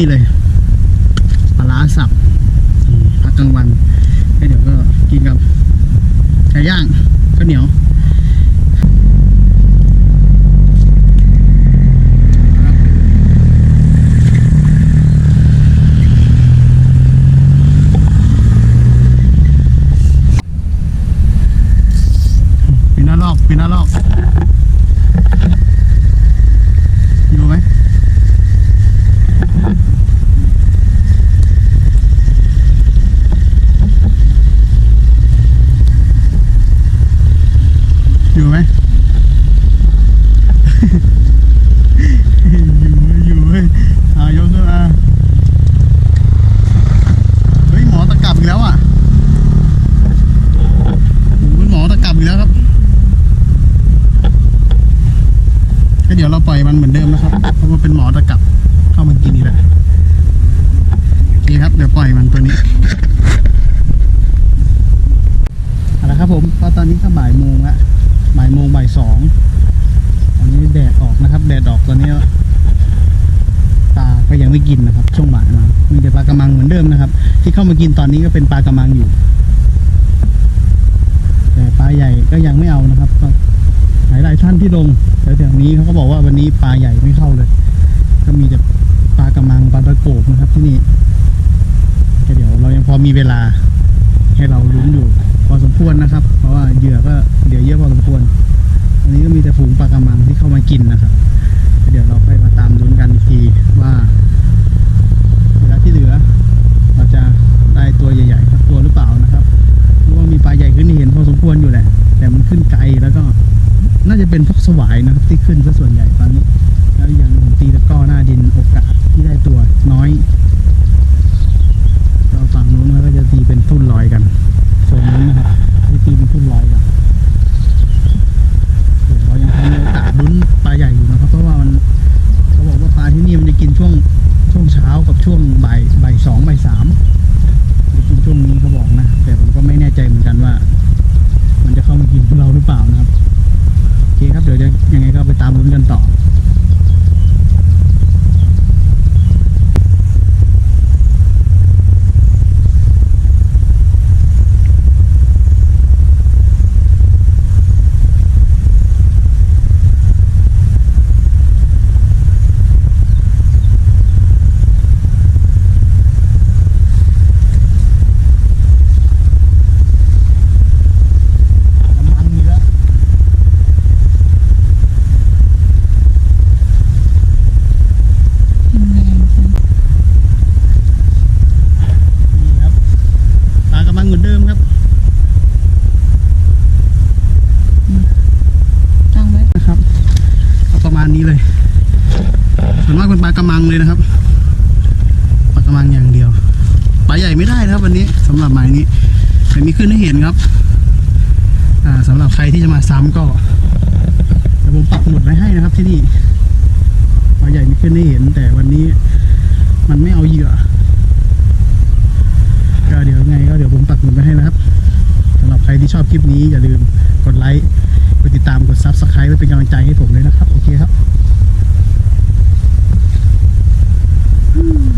นี่เลยปลาร้าสับพักกลางวันแล้วเดี๋ยวก็กินกับไก่ย่างข้าวเหนียว ปีหน้าลอกปีหน้าลอก อยู่ไหมอยู่ไหม อยู่เว้ยอยู่เว้ยอายกขึ้นมาเฮ้ยหมอตะกลับอีกแล้วอะโอ้โหคุณหมอตะกลับอีกแล้วครับ ก็เดี๋ยวเราปล่อยมันเหมือนเดิมนะครับ เพราะว่าเป็นหมอตะกลับเข้ามากินนี่แหละโอเคครับ เดี๋ยวปล่อยมันตัวนี้เอาละครับผม ก็บ่ายโมงละบ่ายโมงบ่ายสองตอนนี้แดดออกนะครับ แดดออกตอนนี้ปลาก็ยังไม่กินนะครับ ช่วงบ่ายมามีแต่ปลากระมังเหมือนเดิมนะครับ ที่เข้ามากินตอนนี้ก็เป็นปลากระมังอยู่ แต่ปลาใหญ่ก็ยังไม่เอานะครับหลายหลายท่านที่ลงแถวๆนี้เขาก็บอกว่าวันนี้ปลาใหญ่ไม่เข้าเลย ก็มีแต่ปลากระมังปลาตะโกบนะครับ ที่นี่เดี๋ยวเรายังพอมีเวลาให้เราลุ้นอยู่พอสมควรนะครับ เหยื่อก็เดี๋ยวเยอะพอสมควร อันนี้ก็มีแต่ฝูงปลากระมังที่เข้ามากินนะครับ เดี๋ยวเราค่อยมาตามลุ้นกันอีกทีว่าเวลาที่เหลือ เราจะได้ตัวใหญ่ๆสักตัวหรือเปล่านะครับเพราะว่ามีปลาใหญ่ขึ้นให้เห็นพอสมควรอยู่แหละ แต่มันขึ้นไกลแล้วก็น่าจะเป็นพวกสวายนะครับที่ขึ้นซะส่วนใหญ่ตอนนี้ แล้วอย่างผมตีตะก้อหน้าดินโอกาสที่ได้ตัวน้อยเราฝั่งนู้นเขาก็จะตีเป็นทุ่นลอยกันส่วนนี้นะครับที่ตีเป็นทุ่นลอยกันเดี๋ยวเรายังพอมีโอกาสลุ้นปลาใหญ่อยู่นะครับ เพราะว่ามันเขาบอกว่าปลาที่นี่มันจะกินช่วงช่วงเช้ากับช่วงบ่ายบ่ายสองบ่ายสามจะกินช่วงนี้เขาบอกนะ แต่ผมก็ไม่แน่ใจเหมือนกันว่า มันจะเข้ามากินพวกเราหรือเปล่านะครับ โอเคครับ เดี๋ยวจะยังไงก็ไปตามลุ้นกันต่อ น้ำมันเยอะ นี่ครับปลากระมังเหมือนเดิมครับ ตั้งไว้ นะครับก็ประมาณนี้เลย ส่วนมากเป็นปลาก ระมังเลยนะครับปลากระมังอย่างเดียวปลาใหญ่ไม่ได้นะครับวันนี้สำหรับหมายนี้แต่มีขึ้นให้เห็นครับอ่าสำหรับใครที่จะมาซ้ำก็เดี๋ยวผมปักหมุดไว้ให้นะครับที่นี่ปลาใหญ่มีขึ้นให้เห็น แต่วันนี้มันไม่เอาเหยื่อก็เดี๋ยวไงก็เดี๋ยวผมปักหมุดไว้ให้นะครับสำหรับใครที่ชอบคลิปนี้อย่าลืมกดไลค์กดติดตามกด Subscribe ไว้เป็นกำลังใจให้ผมเลยนะครับ โอเคครับ Hmm.